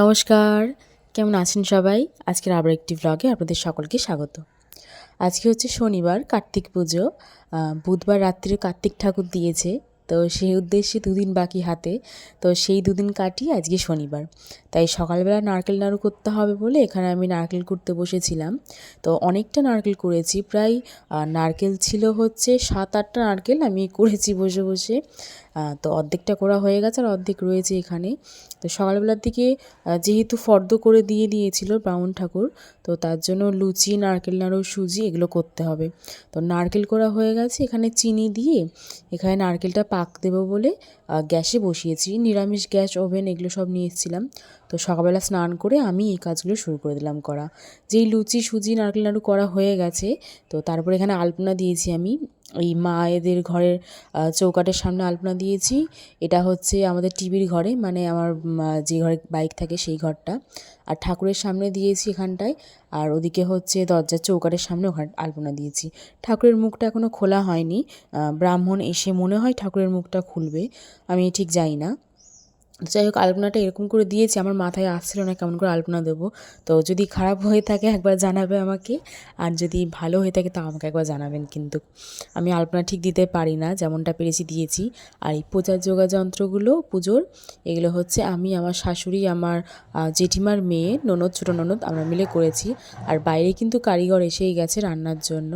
নমস্কার, কেমন আছেন সবাই? আজকের আবার একটি ব্লগে আপনাদের সকলকে স্বাগত। আজকে হচ্ছে শনিবার, কার্তিক পুজো। বুধবার রাত্রিরে কার্তিক ঠাকুর দিয়েছে, তো সেই উদ্দেশ্যে দুদিন বাকি হাতে, তো সেই দুদিন কাটি আজকে শনিবার। তাই সকালবেলা নারকেল নাড়ু করতে হবে বলে এখানে আমি নারকেল করতে বসেছিলাম। তো অনেকটা নারকেল করেছি প্রায় নারকেল ছিল হচ্ছে সাত আটটা নারকেল আমি করেছি বসে বসে। তো অর্ধেকটা করা হয়ে গেছে আর অর্ধেক রয়েছে এখানে। তো সকালবেলার দিকে যেহেতু ফর্দ করে দিয়ে দিয়েছিল ব্রাহ্মণ ঠাকুর, তো তার জন্য লুচি, নারকেল নাড়ু, সুজি এগুলো করতে হবে। তো নারকেল করা হয়ে গেছে, এখানে চিনি দিয়ে এখানে নারকেলটা পাক দেবো বলে গ্যাসে বসিয়েছি। নিরামিষ গ্যাস ওভেন এগুলো সব নিয়ে এসেছিলাম। তো সকালবেলা স্নান করে আমি এই কাজগুলো শুরু করে দিলাম করা। যেই লুচি সুজি নারকেল নাড়ু করা হয়ে গেছে তো তারপরে এখানে আলপনা দিয়েছি আমি। এই মায়েদের ঘরের আহ, চৌকাঠের সামনে আলপনা দিয়েছি। এটা হচ্ছে আমাদের টিভির ঘরে মানে আমার যে ঘরে বাইক থাকে সেই ঘরটা। আর ঠাকুরের সামনে দিয়েছি এখানটায় আর ওদিকে হচ্ছে দরজার চৌকাঠের সামনে ওখানে আলপনা দিয়েছি। ঠাকুরের মুখটা এখনও খোলা হয়নি ব্রাহ্মণ এসে মনে হয় ঠাকুরের মুখটা খুলবে আমি ঠিক জানি না। যাই হোক, আলপনাটা এরকম করে দিয়েছি, আমার মাথায় আসছিল না কেমন করে আলপনা দেবো। তো যদি খারাপ হয়ে থাকে, একবার জানাবে আমাকে, আর যদি ভালো হয়ে থাকে তা আমাকে একবার জানাবেন কিন্তু। আমি আলপনা ঠিক দিতে পারি না, যেমনটা পেরেছি দিয়েছি। আর এই পূজার যোগা যন্ত্রগুলো পুজোর, এগুলো হচ্ছে আমি, আমার শাশুড়ি, আমার জেঠিমার মেয়ে, ননদ, ছোটো ননদ, আমরা মিলে করেছি। আর বাইরে কিন্তু কারিগর এসেই গেছে রান্নার জন্য।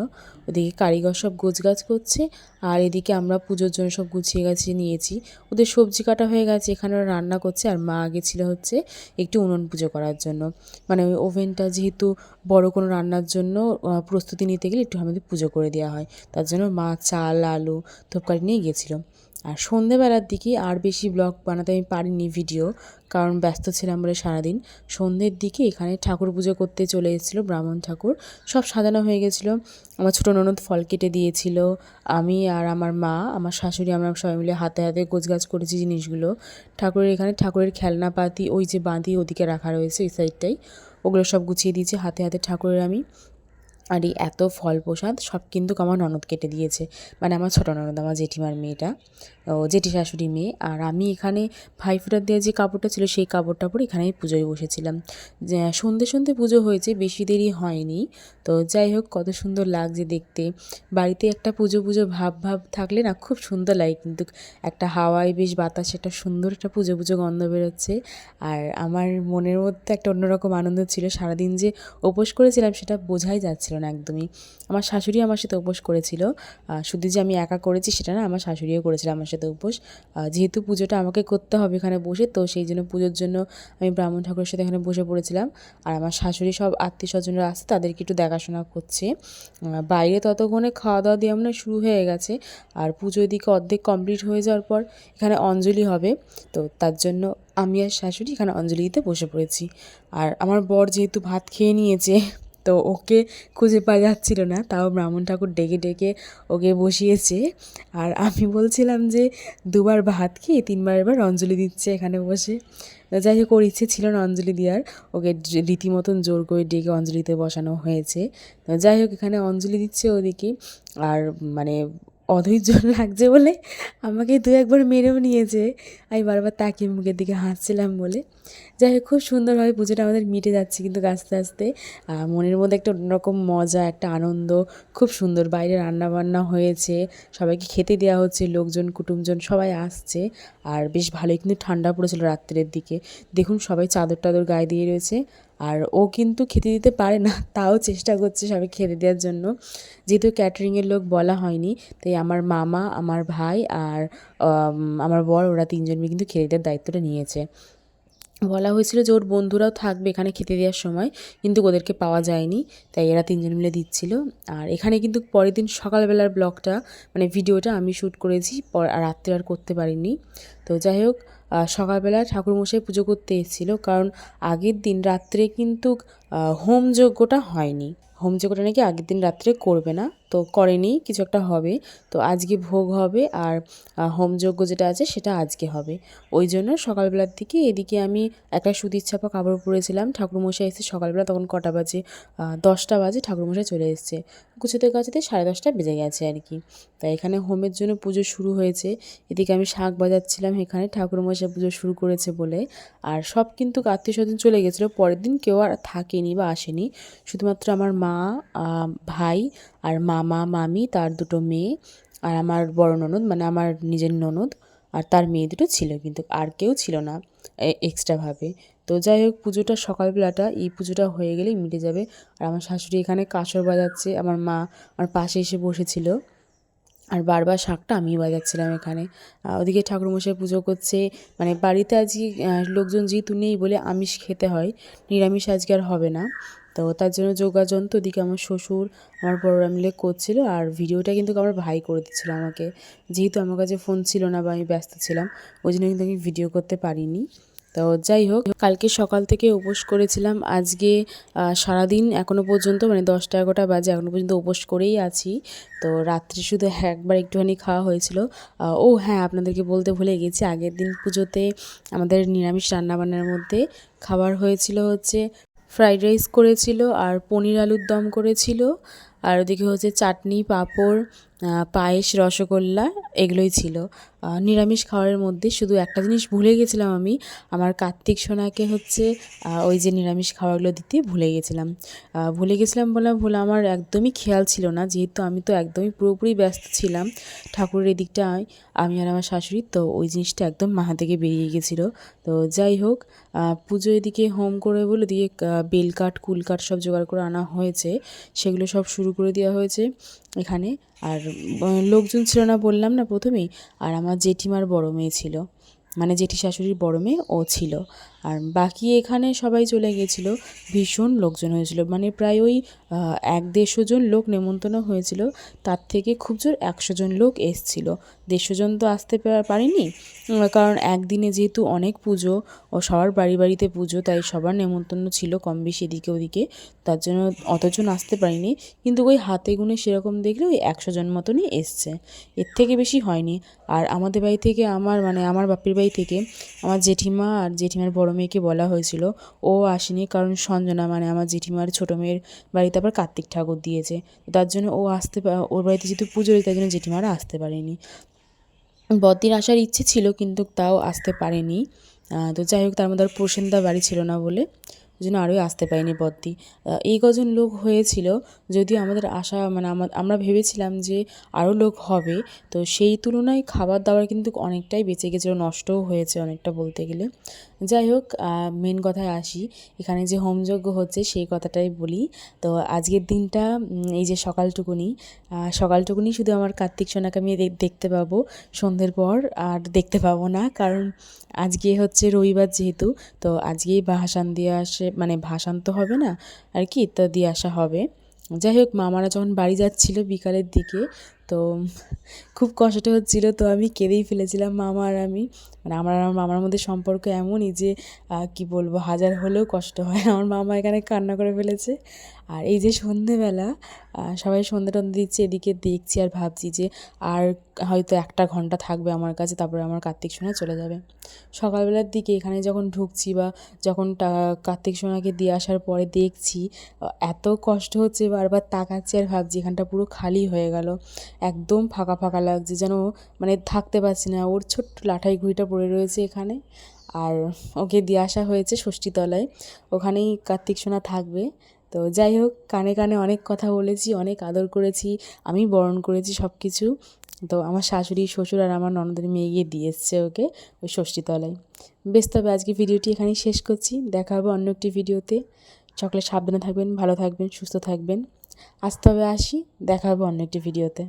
ওদিকে কারিগর সব গোছগাছ করছে, আর এদিকে আমরা পুজোর জন্য সব গুছিয়ে গাছিয়ে নিয়েছি। ওদের সবজি কাটা হয়ে গেছে এখানে রান্না করছে আর মা গেছিল হচ্ছে একটু উনুন পুজো করার জন্য। মানে ওই ওভেনটা যেহেতু বড় কোনো রান্নার জন্য প্রস্তুতি নিতে গেলে একটু আমাদের পুজো করে দেওয়া হয়। তার জন্য মা চাল, আলু ধূপকাঠি নিয়ে গেছিল। আর সন্ধেবেলার দিকে আর বেশি ব্লগ বানাতে আমি পারিনি ভিডিও, কারণ ব্যস্ত ছিলাম বলে সারাদিন। সন্ধ্যের দিকে এখানে ঠাকুর পুজো করতে চলে এসেছিল ব্রাহ্মণ ঠাকুর। সব সাজানো হয়ে গেছিল। আমার ছোটো ননদ ফল কেটে দিয়েছিল। আমি আর আমার মা, আমার শাশুড়ি, আমরা সবাই মিলে হাতে হাতে গোছগাছ করেছি জিনিসগুলো। ঠাকুরের এখানে ঠাকুরের খেলনাপাতি, ওই যে বাঁধি ওদিকে রাখা রয়েছে এই সাইডটাই ওগুলো সব গুছিয়ে দিয়েছি। হাতে হাতে ঠাকুরের আমি আর এই এত ফল প্রসাদ সব কিন্তু আমার ননদ কেটে দিয়েছে। মানে আমার ছোটো ননদ, আমার জেঠিমার মেয়েটা, ও জেঠি শাশুড়ি মেয়ে। আর আমি এখানে ভাইফোঁটার দেওয়া যে কাপড়টা ছিল সেই কাপড়টা পরে এখানে আমি পুজোয় বসেছিলাম। সন্ধে সন্ধে পুজো হয়েছে, বেশি দেরি হয়নি। তো যাই হোক, কত সুন্দর লাগছে দেখতে। বাড়িতে একটা পুজো পুজো ভাব ভাব থাকলে না খুব সুন্দর লাগে কিন্তু একটা হাওয়ায় বেশ বাতাস, একটা সুন্দর একটা পুজো পুজো গন্ধ বেরোচ্ছে। আর আমার মনের মধ্যে একটা অন্যরকম আনন্দ ছিল। সারাদিন যে উপোস করেছিলাম সেটা বোঝাই যাচ্ছিল না একদমই। আমার শাশুড়ি আমার সাথে উপোস করেছিল। শুধু যে আমি একা করেছি সেটা না, আমার শাশুড়িও করেছিল আমার সাথে উপোস। যেহেতু পুজোটা আমাকে করতে হবে এখানে বসে, তো সেই জন্য পুজোর জন্য আমি ব্রাহ্মণ ঠাকুরের সাথে এখানে বসে পড়েছিলাম। আর আমার শাশুড়ি সব আত্মীয় স্বজনরা আসছে তাদেরকে একটু দেখাশোনা করছে। বাইরে ততক্ষণে খাওয়া দাওয়া দিয়ে আমরা শুরু হয়ে গেছে। আর পুজো এদিকে অর্ধেক কমপ্লিট হয়ে যাওয়ার পর এখানে অঞ্জলি হবে। তো তার জন্য আমি আর শাশুড়ি এখানে অঞ্জলি দিতে বসে পড়েছি। আর আমার বর যেহেতু ভাত খেয়ে নিয়েছে তো ওকে খুঁজে পাওয়া যাচ্ছিল না, তাও ব্রাহ্মণ ঠাকুর ডেকে ডেকে ওকে বসিয়েছে। আর আমি বলছিলাম যে, দুবার ভাত খেয়ে তিনবার এবার অঞ্জলি দিচ্ছে এখানে বসে। যাই হোক, ওর ইচ্ছে ছিল না অঞ্জলি দেওয়ার। ওকে রীতিমতন জোর করে ডেকে অঞ্জলিতে বসানো হয়েছে। যাই হোক, এখানে অঞ্জলি দিচ্ছে ওদিকে। আর মানে অধৈর্য লাগছে বলে আমাকে দু একবার মেরেও নিয়েছে। আমি বারবার তাকিয়ে মুখের দিকে হাসছিলাম বলে। যাই হোক, খুব সুন্দরভাবে পুজোটা আমাদের মিটে যাচ্ছে কিন্তু আস্তে আস্তে। মনের মধ্যে একটা অন্যরকম মজা, একটা আনন্দ, খুব সুন্দর। বাইরে রান্না বান্না হয়েছে, সবাইকে খেতে দেওয়া হচ্ছে, লোকজন, কুটুমজন সবাই আসছে। আর বেশ ভালোই কিন্তু ঠান্ডা পড়েছিল রাত্রের দিকে। দেখুন সবাই চাদর টাদর গায়ে দিয়ে রয়েছে। আর ও কিন্তু খেতে দিতে পারে না, তাও চেষ্টা করছে সবাই খেতে দেওয়ার জন্য। যেহেতু ক্যাটারিংয়ের লোক বলা হয়নি, তাই আমার মামা, আমার ভাই আর আমার বর, ওরা তিনজন মিলে কিন্তু খেতে দেওয়ার দায়িত্বটা নিয়েছে। বলা হয়েছিল যে ওর বন্ধুরাও থাকবে এখানে খেতে দেওয়ার সময়, কিন্তু ওদেরকে পাওয়া যায়নি, তাই এরা তিনজন মিলে দিচ্ছিল। আর এখানে কিন্তু পরের দিন সকালবেলার ব্লগটা মানে ভিডিওটা আমি শ্যুট করেছি, পর রাত্রে আর করতে পারিনি। তো যাই হোক সকালবেলা ঠাকুরমশাই পুজো করতে এসেছিল, কারণ আগের দিন রাত্রে কিন্তু হোম যজ্ঞটা হয়নি। হোম যজ্ঞটা নাকি আগের দিন রাত্রে করবে না। তো করেনি, কিছু একটা হবে। তো আজকে ভোগ হবে আর হোমযজ্ঞ যেটা আছে সেটা আজকে হবে। ওই জন্য সকালবেলার দিকে এদিকে আমি একটা সুতির ছাপা কাপড় পরেছিলাম। ঠাকুরমশাই এসে সকালবেলা তখন কটা বাজে? দশটা বাজে ঠাকুরমশাই চলে এসছে। গুছোতে গাছতে সাড়ে দশটা বেজে গেছে আর কি। তাই এখানে হোমের জন্য পুজো শুরু হয়েছে। এদিকে আমি শাঁখ বাজাচ্ছিলাম এখানে, ঠাকুরমশাই পুজো শুরু করেছে বলে। আর সব কিন্তু আত্মীয় স্বজন চলে গেছিল। পরের দিন কেউ আর থাকেনি বা আসেনি। শুধুমাত্র আমার মা ভাই আর মামা, মামি, তার দুটো মেয়ে আর আমার বড় ননদ মানে আমার নিজের ননদ আর তার মেয়ে দুটো ছিল কিন্তু আর কেউ ছিল না এক্সট্রাভাবে তো যাই হোক, পুজোটা সকালবেলাটা, এই পুজোটা হয়ে গেলেই মিটে যাবে। আর আমার শাশুড়ি এখানে কাঁসর বাজাচ্ছে, আমার মা আমার পাশে এসে বসেছিল। আর বারবার শাঁখটা আমিই বাজাচ্ছিলাম এখানে। ওদিকে ঠাকুরমশাই পুজো করছে। মানে বাড়িতে আজকে লোকজন যেহেতু নেই বলে আমিষ খেতে হয়, নিরামিষ আজকে আর হবে না। তো তার জন্য যোগাযন্ত্র ওদিকে আমার শ্বশুর, আমার বড়রা মিলে করছিল আর ভিডিওটা কিন্তু আমার ভাই করে দিচ্ছিল আমাকে। যেহেতু আমার কাছে ফোন ছিল না বা আমি ব্যস্ত ছিলাম, ওই জন্য কিন্তু আমি ভিডিও করতে পারিনি। তো যাই হোক, কালকে সকাল থেকে উপোস করেছিলাম। আজকে সারাদিন এখনও পর্যন্ত মানে দশটা এগারোটা বাজে, এখনও পর্যন্ত উপোস করেই আছি। তো রাত্রে শুধু একবার একটুখানি খাওয়া হয়েছিল। ও হ্যাঁ আপনাদেরকে বলতে ভুলে গেছি। আগের দিন পুজোতে আমাদের নিরামিষ রান্নাবান্নার মধ্যে খাবার হয়েছিল হচ্ছে ফ্রাইড রাইস করেছিল আর পনির আলুর দম করেছিল। আর ওদিকে হচ্ছে চাটনি পাঁপড় পায়েস, রসগোল্লা এগুলোই ছিল। নিরামিষ খাবারের মধ্যে শুধু একটা জিনিস ভুলে গেছিলাম আমি, আমার কার্তিক সোনাকে হচ্ছে ওই যে নিরামিষ খাবারগুলো দিতে ভুলে গেছিলাম। ভুলে গেছিলাম বলে ভুলে আমার একদমই খেয়াল ছিল না, যেহেতু আমি তো একদমই পুরোপুরি ব্যস্ত ছিলাম। ঠাকুরের এদিকটা আমি আর আমার শাশুড়ি, তো ওই জিনিসটা একদম মাথা থেকে বেরিয়ে গেছিল। তো যাই হোক পুজো এদিকে হোম করে বলে দিয়ে বেলকাঠ, কুলকাঠ সব জোগাড় করে আনা হয়েছে। সেগুলো সব শুরু করে দেওয়া হয়েছে এখানে। আর লোকজন ছিল না বললাম না প্রথমেই। আর আমার জেঠিমার বড় মেয়ে ছিল। মানে জেঠি শাশুড়ির বড় মেয়ে ও ছিল। আর বাকি এখানে সবাই চলে গেছিল, ভীষণ লোকজন হয়েছিল। মানে প্রায় ওই এক দেড়শো জন লোক নেমন্তন্ন হয়েছিল, তার থেকে খুব জোর একশো জন লোক এসছিল। দেড়শো জন তো আসতে পারেনি কারণ একদিনে যেহেতু অনেক পুজো ও সবার বাড়ি বাড়িতে পুজো, তাই সবার নেমন্তন্ন ছিল কম বেশি এদিকে ওদিকে, তার জন্য অতজন আসতে পারিনি। কিন্তু ওই হাতে গুনে সেরকম দেখলে ওই একশো জন মতনই এসছে। এর থেকে বেশি হয়নি। আর আমাদের বাড়ি থেকে আমার মানে আমার বাপের বাড়ি থেকে আমার জেঠিমা আর জেঠিমার বড় মেয়েকে বলা হয়েছিল। ও আসেনি কারণ সঞ্জনা মানে আমার জেঠিমার ছোটো মেয়ের বাড়িতে আবার কার্তিক ঠাকুর দিয়েছে। তার জন্য ও আসতে ওর বাড়িতে যেহেতু পুজো তার জন্য জেঠিমারা আসতে পারেনি। বদ্দির আসার ইচ্ছে ছিল কিন্তু তাও আসতে পারেনি। তো যাই হোক, তার মধ্যে আর প্রসেনদা বাড়ি ছিল না বলে জন্য আরোই আসতে পারেনি বদ্দি এই কজন লোক হয়েছিল যদিও আমাদের আশা মানে আমা- আমরা ভেবেছিলাম যে আরও লোক হবে, তো সেই তুলনায় খাবার দাবার কিন্তু অনেকটাই বেঁচে গেছিল, নষ্টও হয়েছে অনেকটা বলতে গেলে। যাই হোক মেন কথায় আসি, এখানে যে হোমযজ্ঞ হচ্ছে সেই কথাটাই বলি। তো আজকের দিনটা এই যে সকালটুকুনি সকালটুকুনি শুধু আমার কার্তিক সোনাকে আমি দেখতে পাবো, সন্ধ্যের পর আর দেখতে পাবো না, কারণ আজকে হচ্ছে রবিবার যেহেতু, তো আজকেই ভাসান দিয়ে আসে মানে ভাসান তো হবে না, আর কি ইত্যাদি আসা হবে। যাই হোক, মামারা যখন বাড়ি যাচ্ছিল বিকালের দিকে তো খুব কষ্ট হচ্ছিল, তো আমি কেঁদেই ফেলেছিলাম মামা আর আমি। মানে আমার আর মামার মধ্যে সম্পর্ক এমনই যে কি বলব, হাজার হলেও কষ্ট হয়। আমার মামা এখানে কান্না করে ফেলেছে। আর এই যে সন্ধেবেলা সবাই সন্ধে টন্ধে দিচ্ছে, এদিকে দেখছি আর ভাবছি যে, আর হয়তো একটা ঘণ্টা থাকবে আমার কাছে, তারপরে আমার কার্তিক সোনা চলে যাবে। সকালবেলার দিকে এখানে যখন ঢুকছি বা যখন কার্তিক সোনাকে দিয়ে আসার পরে দেখছি এত কষ্ট হচ্ছে বারবার তাকাচ্ছি আর ভাবছি এখানটা পুরো খালি হয়ে গেল। একদম ফাঁকা ফাঁকা লাগছে, যেন মানে থাকতে পারছি না। ওর ছোট্ট লাঠাই ঘুড়িটা পড়ে রয়েছে এখানে। আর ওকে দিয়ে আসা হয়েছে ষষ্ঠীতলায়। ওখানেই কার্তিক সোনা থাকবে। তো যাই হোক, কানে কানে অনেক কথা বলেছি, অনেক আদর করেছি, আমি বরণ করেছি সব কিছু তো আমার শাশুড়ি, শ্বশুর আর আমার ননদের মেয়ে গিয়ে দিয়ে এসছে ওকে ওই ষষ্ঠীতলায়। বেশ, তবে আজকে ভিডিওটি এখানেই শেষ করছি। দেখা হবে অন্য একটি ভিডিওতে। সকলে সাবধানে থাকবেন, ভালো থাকবেন, সুস্থ থাকবেন। আজ তবে আসি, দেখা হবে অন্য একটি ভিডিওতে।